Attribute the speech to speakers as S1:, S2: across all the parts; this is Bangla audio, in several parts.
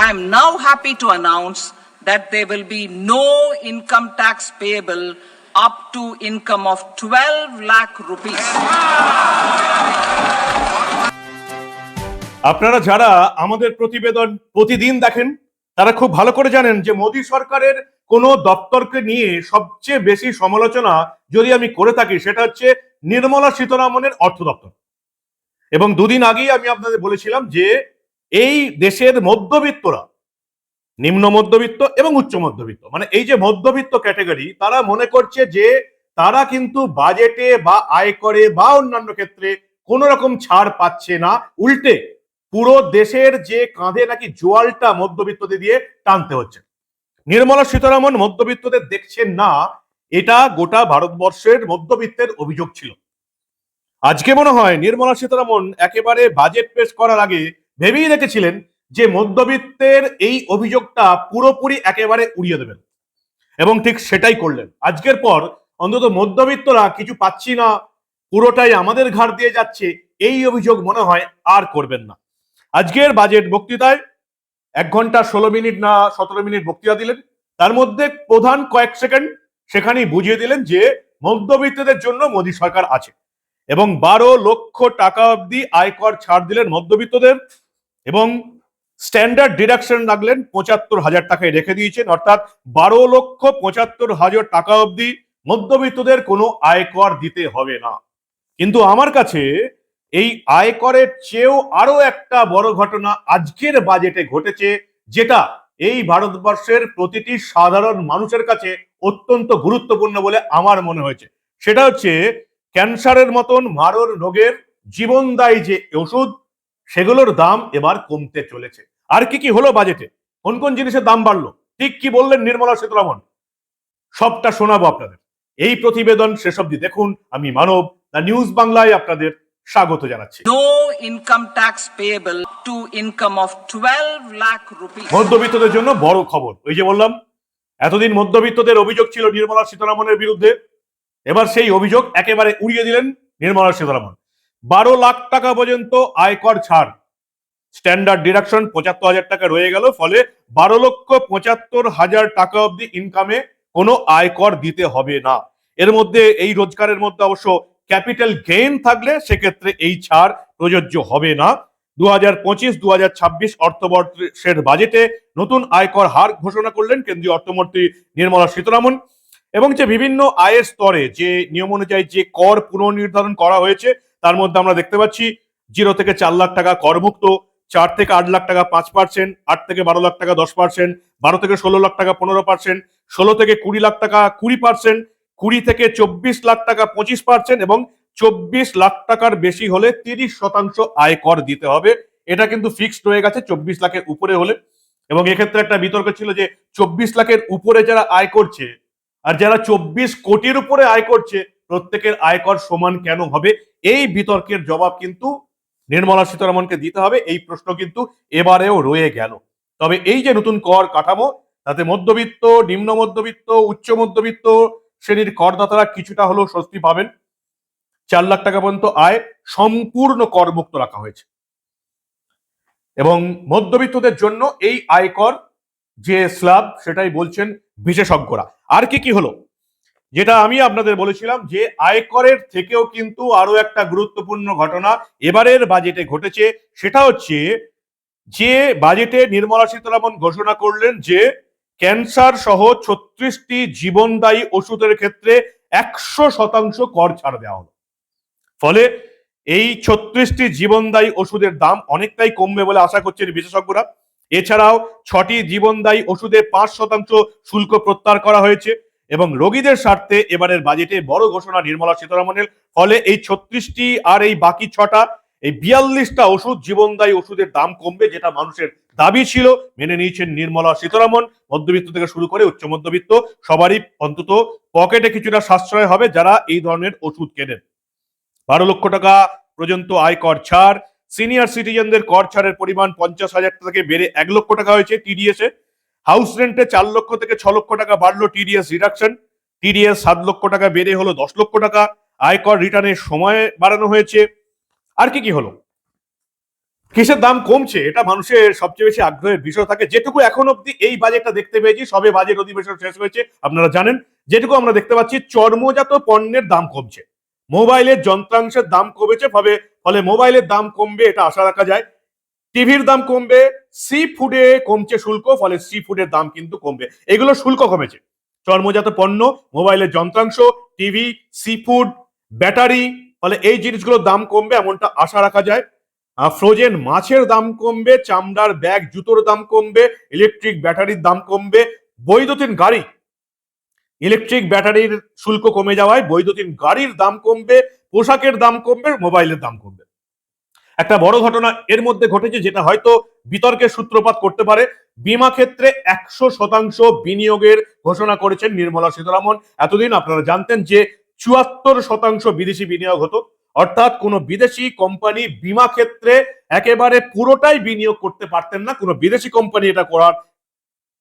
S1: I am now happy to announce that there will be no income tax payable up to income of 12 lakh rupees.
S2: আপনারা যারা আমাদের প্রতিবেদন প্রতিদিন দেখেন, তারা খুব ভালো করে জানেন যে মোদী সরকারের কোন দপ্তরকে নিয়ে সবচেয়ে বেশি সমালোচনা যদি আমি করে থাকি, সেটা হচ্ছে নির্মলা সীতারামনের অর্থ দপ্তর এবং দুদিন আগেই আমি আপনাদের বলেছিলাম যে এই দেশের মধ্যবিত্তরা, নিম্ন মধ্যবিত্ত এবং উচ্চ মধ্যবিত্ত মানে এই যে মধ্যবিত্ত ক্যাটাগরি, তারা মনে করছে যে তারা কিন্তু বাজেটে বা আয়করে বা অন্যান্য ক্ষেত্রে কোন রকম ছাড় পাচ্ছে না, উল্টে পুরো দেশের যে কাঁধে নাকি জোয়ালটা মধ্যবিত্তদের দিয়ে টানতে হচ্ছে। নির্মলা সীতারামন মধ্যবিত্তদের দেখছেন না, এটা গোটা ভারতবর্ষের মধ্যবিত্তের অভিযোগ ছিল। আজকে মনে হয় নির্মলা সীতারামন একেবারে বাজেট পেশ করার আগে ভেবেই রেখেছিলেন যে মধ্যবিত্তের এই অভিযোগটা পুরোপুরি একেবারে উড়িয়ে দেবেন। এবং ঠিক সেটাই করলেন। আজকের পর অন্তত মধ্যবিত্তরা কিছু পাচ্ছি না, পুরোটাই আমাদের ঘাড় দিয়ে যাচ্ছে, এই অভিযোগ মনে হয় আর করবেন না। আজকের বাজেট বক্তৃতায় এক ঘণ্টা ষোলো মিনিট না সতেরো মিনিট বক্তৃতা দিলেন। তার মধ্যে প্রধান কয়েক সেকেন্ড সেখানেই বুঝিয়ে দিলেন যে মধ্যবিত্তদের জন্য মোদী সরকার আছে। এবং বারো লক্ষ টাকা অবধি আয়কর ছাড় দিলেন মধ্যবিত্তদের। এবং স্ট্যান্ডার্ড ডিডাকশন রাখলেন পঁচাত্তর হাজার টাকায় রেখে দিয়েছেন, অর্থাৎ বারো লক্ষ পঁচাত্তর হাজার টাকা অবধি মধ্যবিত্তদের কোনো আয়কর দিতে হবে না। কিন্তু আমার কাছে এই আয়করের চেয়েও আরও একটা বড় ঘটনা আজকের বাজেটে ঘটেছে, যেটা এই ভারতবর্ষের প্রতিটি সাধারণ মানুষের কাছে অত্যন্ত গুরুত্বপূর্ণ বলে আমার মনে হয়েছে। সেটা হচ্ছে ক্যান্সারের মতন মারণ রোগের জীবনদায়ী যে ওষুধ সেগুলোর দাম এবার কমতে চলেছে। আর কি কি হলো বাজেটে কোন কোন জিনিসের দাম বাড়লো? ঠিক কি বললেন নির্মলা সীতারামন? সবটা শোনাবো আপনাদের। এই প্রতিবেদন শেষ অব্দি দেখুন। আমি মানব দ্য নিউজ বাংলায় আপনাদের স্বাগত জানাচ্ছি।
S1: Income tax payable up to income of 12 lakh rupees.
S2: মধ্যবিত্তদের জন্য বড় খবর। ওই যে বললাম এতদিন মধ্যবিত্তদের অভিযোগ ছিল নির্মলা সীতারামনের বিরুদ্ধে। এবার সেই অভিযোগ একেবারে উড়িয়ে দিলেন নির্মলা সীতারামন। বারো লাখ টাকা পর্যন্ত আয়কর ছাড়। স্ট্যান্ডার্ড ডিডাকশন পঁচাত্তর হাজার টাকা রয়ে গেল, ফলে বারো লক্ষ পঁচাত্তর হাজার টাকা অবধি ইনকামে কোনো আয়কর দিতে হবে না। এর মধ্যে এই রোজগারের মধ্যে অবশ্য ক্যাপিটাল গেইন থাকলে সেক্ষেত্রে এই ছাড় প্রযোজ্য হবে না। দু হাজার পঁচিশ দু হাজার ছাব্বিশ অর্থবর্ষের বাজেটে নতুন আয়কর হার ঘোষণা করলেন কেন্দ্রীয় অর্থমন্ত্রী নির্মলা সীতারামন। এবং যে বিভিন্ন আয়ের স্তরে, যে নিয়ম অনুযায়ী যে কর পুনর্নির্ধারণ করা হয়েছে তার মধ্যে আমরা দেখতে পাচ্ছি জিরো থেকে চার লাখ টাকা করমুক্ত, চার থেকে আট লাখ টাকা পাঁচ পার্সেন্ট, আট থেকে বারো লাখ টাকা দশ পার্সেন্ট, বারো থেকে ষোলো লাখ টাকা পনেরো পার্সেন্ট, ষোলো থেকে কুড়ি লাখ টাকা কুড়ি পার্সেন্ট, কুড়ি থেকে চব্বিশ লাখ টাকা পঁচিশ পার্সেন্ট এবং চব্বিশ লাখ টাকার বেশি হলে তিরিশ শতাংশ আয়কর দিতে হবে। এটা কিন্তু ফিক্সড হয়ে গেছে চব্বিশ লাখের উপরে হলে। এবং এক্ষেত্রে একটা বিতর্ক ছিল যে চব্বিশ লাখের উপরে যারা আয় করছে, আর যারা চব্বিশ কোটির উপরে আয় করছে প্রত্যেকের আয়কর সমান কেন হবে? এই বিতর্কের জবাব কিন্তু নির্মলা সীতারামনকে দিতে হবে। এই প্রশ্ন কিন্তু এবারেও রয়ে গেল। তবে এই যে নতুন কর কাঠামো, তাতে মধ্যবিত্ত, নিম্ন মধ্যবিত্ত, উচ্চ মধ্যবিত্ত শ্রেণির করদাতারা কিছুটা হলেও স্বস্তি পাবেন। চার লাখ টাকা পর্যন্ত আয় সম্পূর্ণ করমুক্ত রাখা হয়েছে। এবং মধ্যবিত্তদের জন্য এই আয়কর যে স্ল্যাব সেটাই বলছেন বিশেষজ্ঞরা। আর কি কি হলো? যেটা আমি আপনাদের বলেছিলাম যে আয়করের থেকেও কিন্তু আরও একটা গুরুত্বপূর্ণ ঘটনা এবারের বাজেটে ঘটেছে। সেটা হচ্ছে যে বাজেটে নির্মলা সীতারামন ঘোষণা করলেন যে ক্যান্সার সহ ছত্রিশটি জীবনদায়ী ওষুধের ক্ষেত্রে একশো শতাংশ কর ছাড় দেওয়া হলো। ফলে এই ছত্রিশটি জীবনদায়ী ওষুধের দাম অনেকটাই কমবে বলে আশা করছেন বিশেষজ্ঞরা। এছাড়াও ছটি জীবনদায়ী ওষুধে পাঁচ শতাংশ শুল্ক প্রত্যাহার করা হয়েছে। এবং রোগীদের স্বার্থে এবারের বাজেটে বড় ঘোষণা নির্মলা সীতারামনের। ফলে এই ছত্রিশটি আর এই বাকি ছটা, এই বিয়াল্লিশটা ওষুধ জীবনদায়ী ওষুধের দাম কমবে যেটা মানুষের দাবি ছিল, মেনে নিয়েছেন নির্মলা সীতারামন। মধ্যবিত্ত থেকে শুরু করে উচ্চ মধ্যবিত্ত সবারই অন্তত পকেটে কিছুটা সাশ্রয় হবে যারা এই ধরনের ওষুধ কেনেন। বারো লক্ষ টাকা পর্যন্ত আয়কর ছাড়। সিনিয়র সিটিজেনদের কর ছাড়ের পরিমাণ পঞ্চাশ হাজার থেকে বেড়ে এক লক্ষ টাকা হয়েছে টিডিএস। এ হাউস রেন্টে চার লক্ষ থেকে ছ লক্ষ টাকা বাড়লো টিডিএস রিডাকশন টিডিএস সাত লক্ষ টাকা বেড়ে হলো দশ লক্ষ টাকা। আয়কর রিটার্নের সময় বাড়ানো হয়েছে। আর কি কি হলো? কিসের দাম কমছে? এটা মানুষের সবচেয়ে বেশি আগ্রহের বিষয় থাকে। যেটুকু এখন অব্দি এই বাজেটটা দেখতে পেয়েছি, সবে বাজেট অধিবেশন শেষ হয়েছে, আপনারা জানেন। যেটুকু আমরা দেখতে পাচ্ছি, চর্মজাত পণ্যের দাম কমছে। মোবাইলের যন্ত্রাংশের দাম কমেছে, ফলে ফলে মোবাইলের দাম কমবে, এটা আশা রাখা যায়। টিভির দাম কমবে, সি ফুডে কমছে শুল্ক, ফলে সি ফুডের দাম কিন্তু কমবে। এগুলো শুল্ক কমেছে। চর্মজাত পণ্য, মোবাইলের যন্ত্রাংশ, টিভি, সি ফুড, ব্যাটারি, ফলে এই জিনিসগুলোর দাম কমবে, এমনটা আশা রাখা যায়। ফ্রোজেন মাছের দাম কমবে, চামড়ার ব্যাগ, জুতোর দাম কমবে, ইলেকট্রিক ব্যাটারির দাম কমবে, বৈদ্যুতিন গাড়ি। ইলেকট্রিক ব্যাটারির শুল্ক কমে যাওয়ায় বৈদ্যুতিন গাড়ির দাম কমবে, পোশাকের দাম কমবে, মোবাইলের দাম কমবে। একটা বড় ঘটনা এর মধ্যে ঘটেছে যেটা হয়তো বিতর্কের সূত্রপাত করতে পারে। বিমা ক্ষেত্রে একশো শতাংশ বিনিয়োগের ঘোষণা করেছেন নির্মলা সীতারামন। এতদিন আপনারা জানতেন যে চুয়াত্তর শতাংশ বিদেশি বিনিয়োগ হতো। অর্থাৎ কোনো বিদেশি কোম্পানি বিমা ক্ষেত্রে একেবারে পুরোটাই বিনিয়োগ করতে পারতেন না। কোনো বিদেশি কোম্পানি এটা করার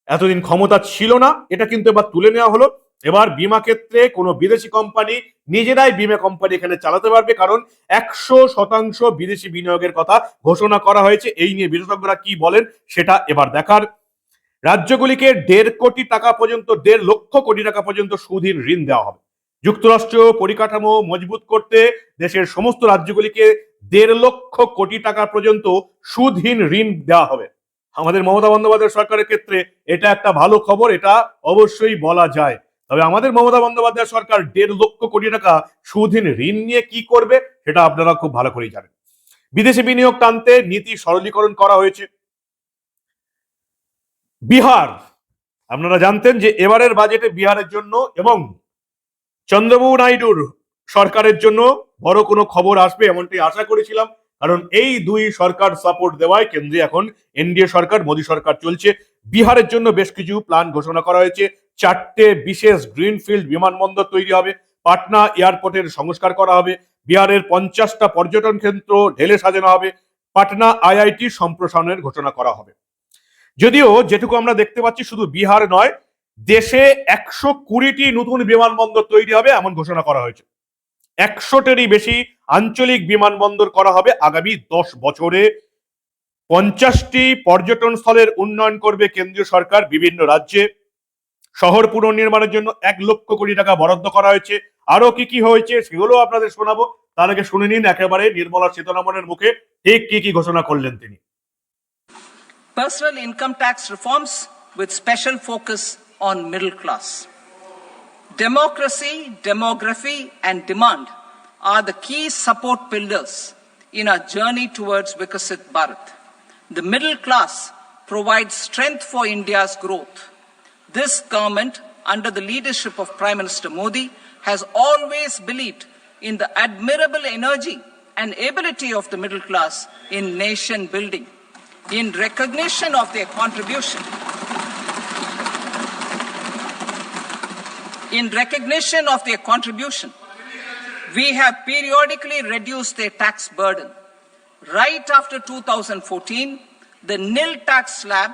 S2: এতদিন ক্ষমতা ছিল না। এটা কিন্তু এবার তুলে নেওয়া হলো। এবার বিমা ক্ষেত্রে কোনো বিদেশি কোম্পানি নিজেরাই বিমা কোম্পানি এখানে চালাতে পারবে, কারণ একশো শতাংশ বিদেশি বিনিয়োগের কথা ঘোষণা করা হয়েছে। এই নিয়ে বিশেষজ্ঞরা কি বলেন সেটা এবার দেখার। রাজ্যগুলিকে দেড় কোটি টাকা পর্যন্ত, দেড় লক্ষ কোটি টাকা পর্যন্ত সুদহীন ঋণ দেওয়া হবে। যুক্তরাষ্ট্র পরিকাঠামো মজবুত করতে দেশের সমস্ত রাজ্যগুলিকে দেড় লক্ষ কোটি টাকা পর্যন্ত সুদহীন ঋণ দেওয়া হবে। আমাদের মমতা বন্দ্যোপাধ্যায় সরকারের ক্ষেত্রে এটা একটা ভালো খবর, এটা অবশ্যই বলা যায়। তবে আমাদের মমতা বন্দ্যোপাধ্যায় সরকার দেড় লক্ষ কোটি টাকা সুদহীন ঋণ নিয়ে কি করবে, সেটা আপনারা খুব ভালো করেই জানেন। বিদেশি বিনিয়োগ টানতে নীতি সরলীকরণ করা হয়েছে। বিহার, আপনারা জানতেন যে এবারের বাজেটে বিহারের জন্য এবং চন্দ্রবাবু নাইডুর সরকারের জন্য বড় কোনো খবর আসবে এমনটি আশা করেছিলাম, কারণ এই দুই সরকার সাপোর্ট দেওয়ায় কেন্দ্রে এখন এনডিএ সরকার, মোদী সরকার চলছে। বিহারের জন্য বেশ কিছু প্ল্যান ঘোষণা করা হয়েছে। চারটে বিশেষ গ্রিনফিল্ড বিমানবন্দর তৈরি হবে। পাটনা এয়ারপোর্টের সংস্কার করা হবে। বিহারের পঞ্চাশটা পর্যটন কেন্দ্র ঢেলে সাজানো হবে। পাটনা আইআইটি সম্প্রসারণের ঘোষণা করা হবে। যদিও যেটুকু আমরা দেখতে পাচ্ছি শুধু বিহার নয়, দেশে একশো কুড়িটি নতুন বিমানবন্দর তৈরি হবে এমন ঘোষণা করা হয়েছে। একশোটেরই বেশি আঞ্চলিক বিমানবন্দর করা হবে আগামী দশ বছরে। পঞ্চাশটি পর্যটন স্থলের উন্নয়ন করবে কেন্দ্রীয় সরকার বিভিন্ন রাজ্যে। শহর পুনর্নির্মাণের জন্য এক লক্ষ কোটি টাকা বরাদ্দ করা হয়েছে। আরও কি কি হয়েছে সেগুলো আপনাদের শোনাবো। তার আগে শুনে নিন একেবারে নির্মলা সীতারামনের মুখে ঠিক কি কি ঘোষণা করলেন তিনি।
S1: Personal income tax reforms with special focus on middle class democracy demography and demand are the key support builders in a journey towards Viksit Bharat the middle class provide strength for India's growth This government, under the leadership of Prime Minister Modi, has always believed in the admirable energy and ability of the middle class in nation building. In recognition of their contribution, in recognition of their contribution, we have periodically reduced their tax burden. Right after 2014, the nil tax slab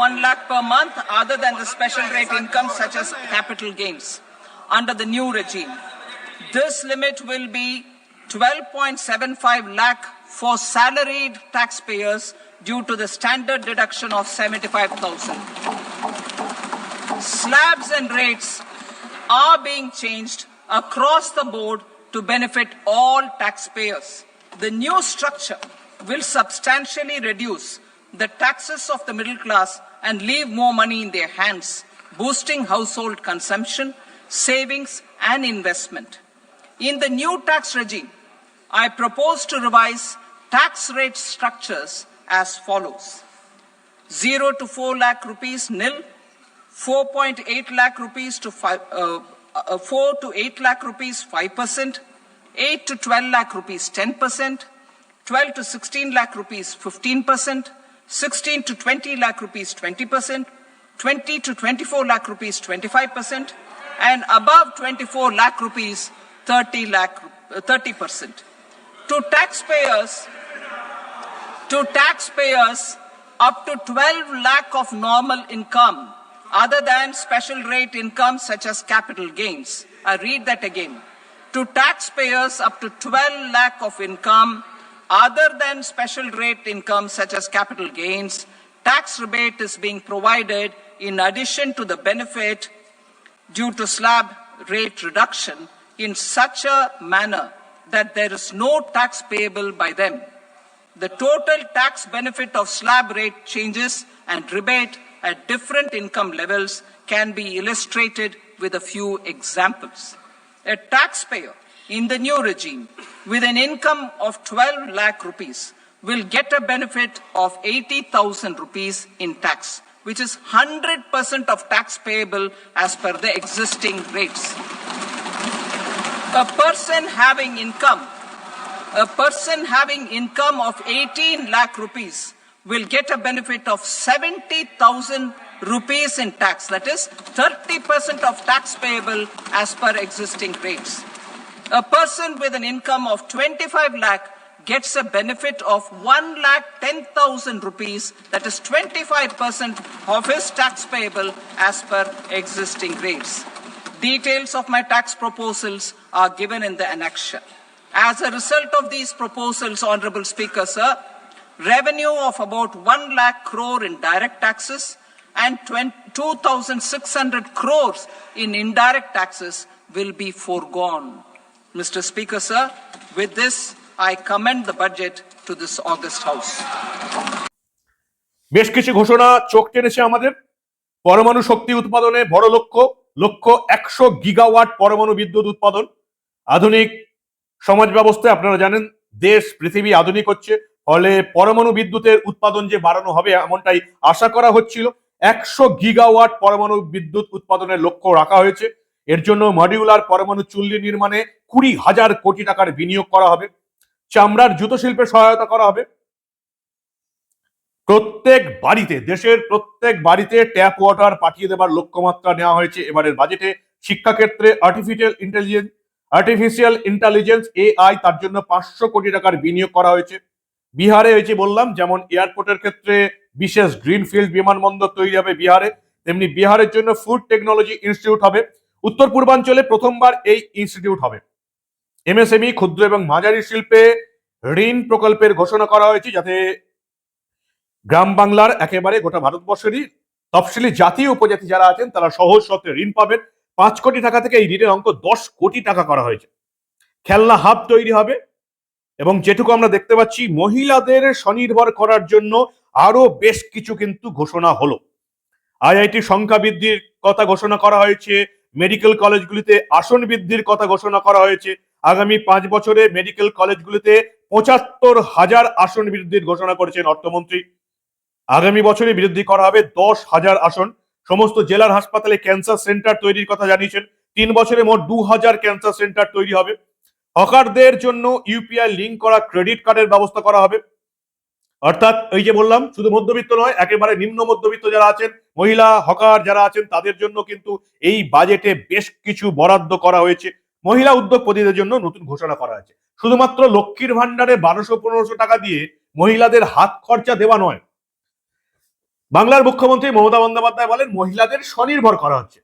S1: 1 lakh per month, other than the special rate income such as capital gains, under the new regime. This limit will be 12.75 lakh for salaried taxpayers due to the standard deduction of 75,000. Slabs and rates are being changed across the board to benefit all taxpayers. The new structure will substantially reduce the taxes of the middle class and leave more money in their hands, boosting household consumption, savings, and investment. In the new tax regime, I propose to revise tax rate structures as follows 0 to 4 lakh rupees nil, 4.8 lakh rupees to 5, uh, uh, 4 to 8 lakh rupees 5%, 8 to 12 lakh rupees 10%, 12 to 16 lakh rupees 15%, 16 to 20 lakh rupees 20%, 20 to 24 lakh rupees 25%, and above 24 lakh rupees 30 lakh, uh, 30%. To taxpayers, to taxpayers up to 12 lakh of normal income other than special rate income such as capital gains. I read that again. To taxpayers up to 12 lakh of income other than special rate income such as capital gains, tax rebate is being provided in addition to the benefit due to slab rate reduction in such a manner that there is no tax payable by them. The total tax benefit of slab rate changes and rebate at different income levels can be illustrated with a few examples. A taxpayer in the new regime with an income of 12 lakh rupees will get a benefit of 80,000 rupees in tax, which is 100% of tax payable as per the existing rates. A person having income a person having income of 18 lakh rupees will get a benefit of 70,000 rupees in tax. That is 30% of tax payable as per existing rates. A person with an income of 25 lakh gets a benefit of 1 lakh 10,000 rupees. That is 25% of his tax payable as per existing rates. Details of my tax proposals are given in the annexure. As a result of these proposals, Honorable Speaker, sir, revenue of about 1 lakh crore in direct taxes and 20 2,600 crores in indirect taxes will be foregone. Mr. Speaker, sir, with this, I commend the budget to this August House.
S2: বেশ কিছু ঘোষণা চোখ টেনেছে আমাদের পরমাণু শক্তি উৎপাদনে বড় লক্ষ্য লক্ষ্য একশো গিগাওয়াট পরমাণু বিদ্যুৎ উৎপাদন আধুনিক সমাজ ব্যবস্থায় আপনারা জানেন দেশ পৃথিবী আধুনিক হচ্ছে ফলে পরমাণু বিদ্যুতের উৎপাদন যে বাড়ানো হবে এমনটাই আশা করা হচ্ছিল একশো গিগাওয়াট পরমাণু বিদ্যুৎ উৎপাদনের লক্ষ্য রাখা হয়েছে এর জন্য মডিউলার পরমাণু চুল্লি নির্মাণে কুড়ি হাজার কোটি টাকার বিনিয়োগ করা হবে। চামড়ার জুতো শিল্পে সহায়তা করা হবে। প্রত্যেক বাড়িতে, দেশের প্রত্যেক বাড়িতে ট্যাপ ওয়াটার পাঠিয়ে দেবার লক্ষ্যমাত্রা নেওয়া হয়েছে এবারের বাজেটে শিক্ষাক্ষেত্রে artificial intelligence artificial intelligence AI তার জন্য পাঁচশো কোটি টাকার বিনিয়োগ করা হয়েছে। বিহারে হয়েছে বললাম, যেমন এয়ারপোর্টের ক্ষেত্রে বিশেষ গ্রিনফিল্ড বিমানবন্দর তৈরি হবে বিহারে, তেমনি বিহারের জন্য ফুড টেকনোলজি ইনস্টিটিউট হবে। উত্তর পূর্বাঞ্চলে প্রথমবার এই ইনস্টিটিউট হবে। এমএসএমই ক্ষুদ্র এবং মাঝারি শিল্পে ঋণ প্রকল্পের ঘোষণা করা হয়েছে যাতে গ্রাম বাংলার একেবারে গোটা ভারতবর্ষেরই তফসিলি জাতি উপজাতি যারা আছেন, তারা সহজ শর্তে ঋণ পাবেন। পাঁচ কোটি টাকা থেকে এই ঋণের অঙ্ক দশ কোটি টাকা করা হয়েছে। খেলনা হাব তৈরি হবে এবং যেটুকু আমরা দেখতে পাচ্ছি, মহিলাদের স্বনির্ভর করার জন্য আরও বেশ কিছু কিন্তু ঘোষণা হলো। আইআইটি সংখ্যা বৃদ্ধির কথা ঘোষণা করা হয়েছে। মেডিকেল কলেজগুলিতে আসন বৃদ্ধির কথা ঘোষণা করা হয়েছে। আগামী পাঁচ বছরে মেডিকেল কলেজগুলিতে পঁচাত্তর হাজার আসন বৃদ্ধির ঘোষণা করেছেন অর্থমন্ত্রী। আগামী বছরে বৃদ্ধি করা হবে দশ হাজার আসন। সমস্ত জেলার হাসপাতালে ক্যান্সার সেন্টার তৈরির কথা জানিয়েছেন। তিন বছরে মোট দু হাজার ক্যান্সার সেন্টার তৈরি হবে। হকারদের জন্য ইউপিআই লিঙ্ক করা, ক্রেডিট কার্ডের ব্যবস্থা করা হবে। অর্থাৎ এই যে বললাম, শুধু মধ্যবিত্ত নয়, একেবারে নিম্ন মধ্যবিত্ত যারা আছেন, মহিলা, হকার যারা আছেন, তাদের জন্য কিন্তু এই বাজেটে বেশ কিছু বরাদ্দ করা হয়েছে। মহিলা উদ্যোগপতিদের জন্য নতুন ঘোষণা করা হয়েছে। শুধুমাত্র লক্ষ্মীর ভান্ডারে বারোশো পনেরোশো টাকা দিয়ে মহিলাদের হাত খরচা দেওয়া নয়। বাংলার মুখ্যমন্ত্রী মমতা বন্দ্যোপাধ্যায় বলেন, মহিলাদের স্বনির্ভর করা হচ্ছে।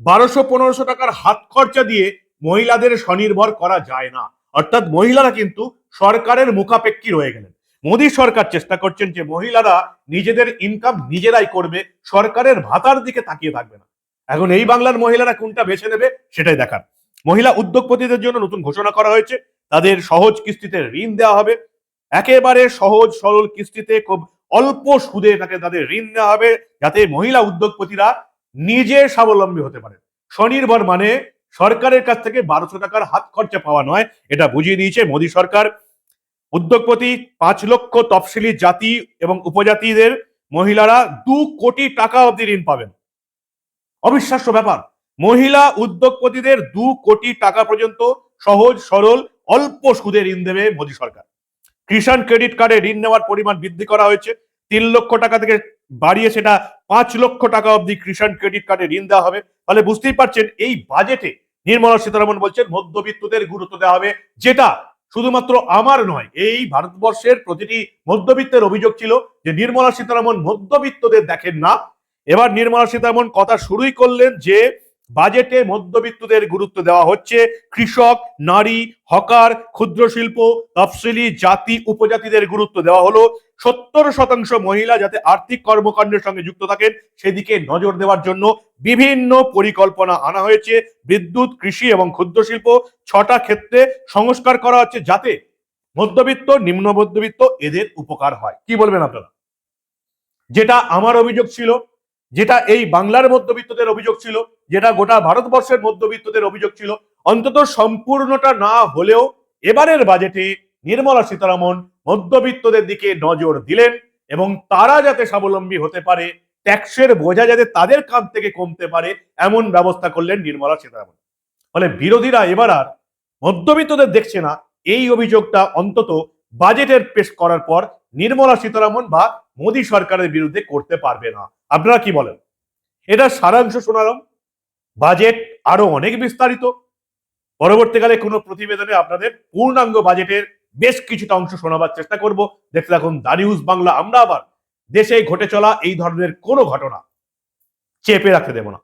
S2: বারোশো পনেরোশো টাকার হাত খরচা দিয়ে মহিলাদের স্বনির্ভর করা যায় না। অর্থাৎ মহিলারা কিন্তু সরকারের মুখাপেক্ষী রয়ে গেলেন। মোদী সরকার চেষ্টা করছেন যে মহিলারা নিজেদের ইনকাম নিজেরাই করবে, সরকারের ভাতার দিকে তাকিয়ে থাকবে না। এখন এই বাংলার মহিলারা কোনটা বেছে নেবে সেটাই দেখার। মহিলা উদ্যোগপতিদের জন্য নতুন ঘোষণা করা হয়েছে, তাদের সহজ কিস্তিতে ঋণ দেওয়া হবে। একেবারে সহজ সরল কিস্তিতে খুব অল্প সুদে তাকে তাদের ঋণ দেওয়া হবে, যাতে মহিলা উদ্যোগপতিরা নিজে স্বাবলম্বী হতে পারে স্বনির্ভর মানে সরকারের কাছ থেকে বারোশো টাকার হাত খরচা পাওয়া নয়, এটা বুঝিয়ে দিয়েছে মোদী সরকার। উদ্যোগপতি পাঁচ লক্ষ তফসিলি জাতি এবং উপজাতিদের মহিলারা দু কোটি টাকা অবধি ঋণ পাবেন। অবিশ্বাস্য ব্যাপার, মহিলা উদ্যোগপতিদের দু কোটি টাকা পর্যন্ত সহজ, সরল, অল্প সুদে ঋণ দেবে মোদী সরকার। কিষাণ ক্রেডিট কার্ডে ঋণ নেওয়ার পরিমাণ বৃদ্ধি করা হয়েছে। তিন লক্ষ টাকা থেকে বাড়িয়ে সেটা পাঁচ লক্ষ টাকা অবধি কিষাণ ক্রেডিট কার্ডে ঋণ দেওয়া হবে। তাহলে বুঝতেই পারছেন, এই বাজেটে নির্মলা সীতারামন বলছেন, মধ্যবিত্তদের গুরুত্ব দেওয়া হবে, যেটা শুধুমাত্র আমার নয়, এই ভারতবর্ষের প্রতিটি মধ্যবিত্তের অভিযোগ ছিল যে নির্মলা সীতারামন মধ্যবিত্তদের দেখেন না। এবার নির্মলা সীতারামন কথা শুরুই করলেন যে বাজেটে মধ্যবিত্তদের গুরুত্ব দেওয়া হচ্ছে। কৃষক, নারী, হকার, ক্ষুদ্র শিল্প, তফসিলি, জাতি, উপজাতিদের গুরুত্ব দেওয়া হলো। সত্তর শতাংশ মহিলা যাতে আর্থিক কর্মকাণ্ডের সঙ্গে যুক্ত থাকেন, সেদিকে নজর দেওয়ার জন্য বিভিন্ন পরিকল্পনা আনা হয়েছে। বিদ্যুৎ, কৃষি এবং ক্ষুদ্র শিল্প ছটা ক্ষেত্রে সংস্কার করা হচ্ছে যাতে মধ্যবিত্ত, নিম্ন মধ্যবিত্ত এদের উপকার হয়। কি বলবেন আপনারা? যেটা আমার অভিযোগ ছিল যেটা এই বাংলার মধ্যবিত্তদের অভিযোগ ছিল, যেটা গোটা ভারতবর্ষের মধ্যবিত্তদের অভিযোগ ছিল, অন্তত সম্পূর্ণটা না হলেও এবারের বাজেটে নির্মলা সীতারামন মধ্যবিত্তদের দিকে নজর দিলেন এবং তারা যাতে স্বাবলম্বী হতে পারে, ট্যাক্সের বোঝা যাতে তাদের কাঁধ থেকে কমতে পারে, এমন ব্যবস্থা করলেন নির্মলা সীতারামন। ফলে বিরোধীরা এবার আর মধ্যবিত্তদের দেখছে না। এই অভিযোগটা অন্তত বাজেটের পেশ করার পর নির্মলা সীতারামন বা মোদী সরকারের বিরুদ্ধে করতে পারবে না। আপনারা কি বলেন? এটা সারাংশ শোনালাম। বাজেট আরও অনেক বিস্তারিত। পরবর্তীকালে কোনো প্রতিবেদনে আপনাদের পূর্ণাঙ্গ বাজেটের বেশ কিছুটা অংশ শোনাবার চেষ্টা করব। দেখতে থাকুন দা নিউজ বাংলা। আমরা আবার দেশে ঘটে চলা এই ধরনের কোনো ঘটনা চেপে রাখতে দেব না।